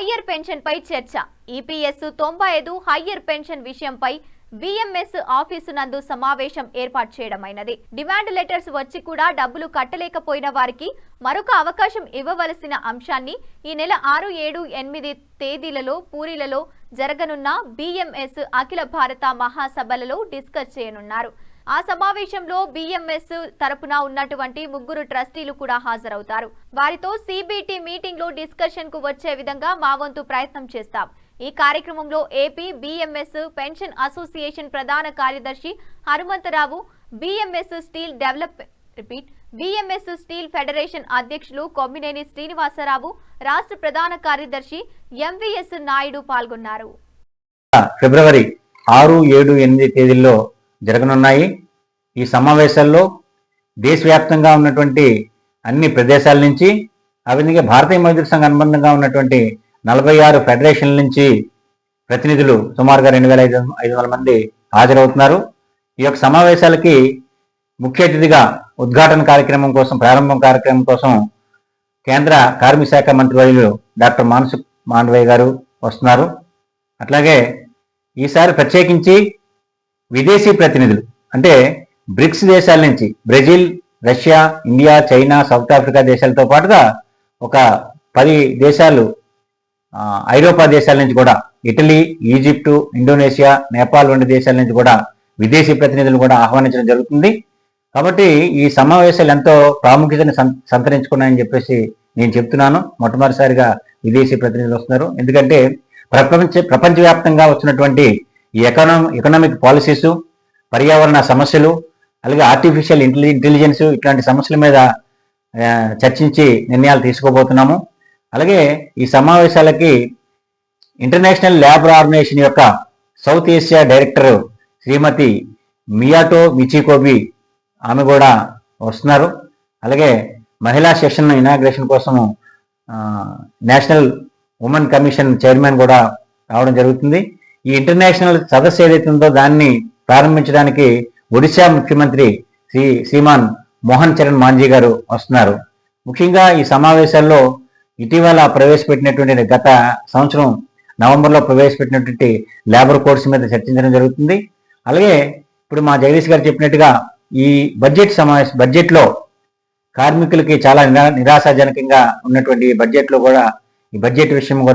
Higher pension పై చర్చ. EPS తొంభై ఐదు హయ్యర్ పెన్షన్ విషయంపై బిఎంఎస్ ఆఫీసు నందు సమావేశం ఏర్పాటు చేయడమైనది. డిమాండ్ లెటర్స్ వచ్చి కూడా డబ్బులు కట్టలేకపోయిన వారికి మరొక అవకాశం ఇవ్వవలసిన అంశాన్ని ఈ నెల ఆరు ఏడు ఎనిమిది తేదీలలో పూరిలలో జరగనున్న బిఎంఎస్ అఖిల భారత మహాసభలలో డిస్కస్ చేయనున్నారు. ఆ సమావేశంలో బిఎంఎస్ తరపున ఉన్నటువంటి ముగ్గురు ట్రస్టీలు కూడా హాజరవుతారు. వారితో సిబిటి మీటింగ్లో డిస్కషన్కు వచ్చే విధంగా మా వంతు ప్రయత్నం చేస్తాం. ఈ కార్యక్రమంలో ఏపీ బిఎంఎస్ పెన్షన్ అసోసియేషన్ ప్రధాన కార్యదర్శి Hanumantharao BMS steel develop repeat BMS steel federation అధ్యక్షులు కొమ్మినేని శ్రీనివాసరావు రాష్ట్ర ప్రధాన కార్యదర్శి ఎంవిఎస్ నాయుడు పాల్గొన్నారు. ఫిబ్రవరి ఆరు ఏడు ఎనిమిది తేదీల్లో జరగనున్నాయి. ఈ సమావేశాల్లో దేశవ్యాప్తంగా ఉన్నటువంటి అన్ని ప్రదేశాల నుంచి అవిధంగా భారతీయ మజ్దూర్ సంఘ అనుబంధంగా ఉన్నటువంటి నలభై ఆరు ఫెడరేషన్ల నుంచి ప్రతినిధులు సుమారుగా రెండు వేల ఐదు ఐదు వందల మంది హాజరవుతున్నారు. ఈ యొక్క సమావేశాలకి ముఖ్య అతిథిగా ఉద్ఘాటన కార్యక్రమం కోసం ప్రారంభం కార్యక్రమం కోసం కేంద్ర కార్మిక శాఖ మంత్రివర్యులు డాక్టర్ మానసు మాండవయ్య గారు వస్తున్నారు. అట్లాగే ఈసారి ప్రత్యేకించి విదేశీ ప్రతినిధులు అంటే బ్రిక్స్ దేశాల నుంచి Brazil Russia India China South Africa దేశాలతో పాటుగా ఒక పది దేశాలు ఐరోపా దేశాల నుంచి కూడా ఇటలీ ఈజిప్టు ఇండోనేషియా నేపాల్ వంటి దేశాల నుంచి కూడా విదేశీ ప్రతినిధులు కూడా ఆహ్వానించడం జరుగుతుంది. కాబట్టి ఈ సమావేశాలు ఎంతో ప్రాముఖ్యతను సంతరించుకున్నాయని చెప్పేసి నేను చెప్తున్నాను. మొట్టమొదటిసారిగా విదేశీ ప్రతినిధులు వస్తున్నారు. ఎందుకంటే ప్రపంచ ప్రపంచవ్యాప్తంగా వచ్చినటువంటి ఈ ఎకనామి ఎకనామిక్ పాలసీస్ పర్యావరణ సమస్యలు అలాగే ఆర్టిఫిషియల్ ఇంటెలి ఇంటెలిజెన్స్ ఇట్లాంటి సమస్యల మీద చర్చించి నిర్ణయాలు తీసుకోబోతున్నాము. అలాగే ఈ సమావేశాలకి ఇంటర్నేషనల్ ల్యాబర్ ఆర్గనైజేషన్ యొక్క సౌత్ ఏషియా డైరెక్టర్ శ్రీమతి మియాటో మిచికోబి ఆమె కూడా వస్తున్నారు. అలాగే మహిళా సెషన్ ఇనాగ్రేషన్ కోసము నేషనల్ ఉమెన్ కమిషన్ చైర్మన్ కూడా రావడం జరుగుతుంది. ఈ ఇంటర్నేషనల్ సదస్సు ఏదైతే ఉందో దాన్ని ప్రారంభించడానికి ఒడిశా ముఖ్యమంత్రి శ్రీ శ్రీమాన్ మోహన్ చరణ్ మాంజీ గారు వస్తున్నారు. ముఖ్యంగా ఈ సమావేశాల్లో ఇటీవల ప్రవేశపెట్టినటువంటి గత సంవత్సరం నవంబర్లో ప్రవేశపెట్టినటువంటి లేబర్ కోడ్స్ మీద చర్చించడం జరుగుతుంది. అలాగే ఇప్పుడు మా జగదీష్ గారు చెప్పినట్టుగా ఈ బడ్జెట్ సమావేశ బడ్జెట్లో కార్మికులకి చాలా నిరా నిరాశాజనకంగా ఉన్నటువంటి బడ్జెట్లో కూడా ఈ బడ్జెట్ విషయం కూడా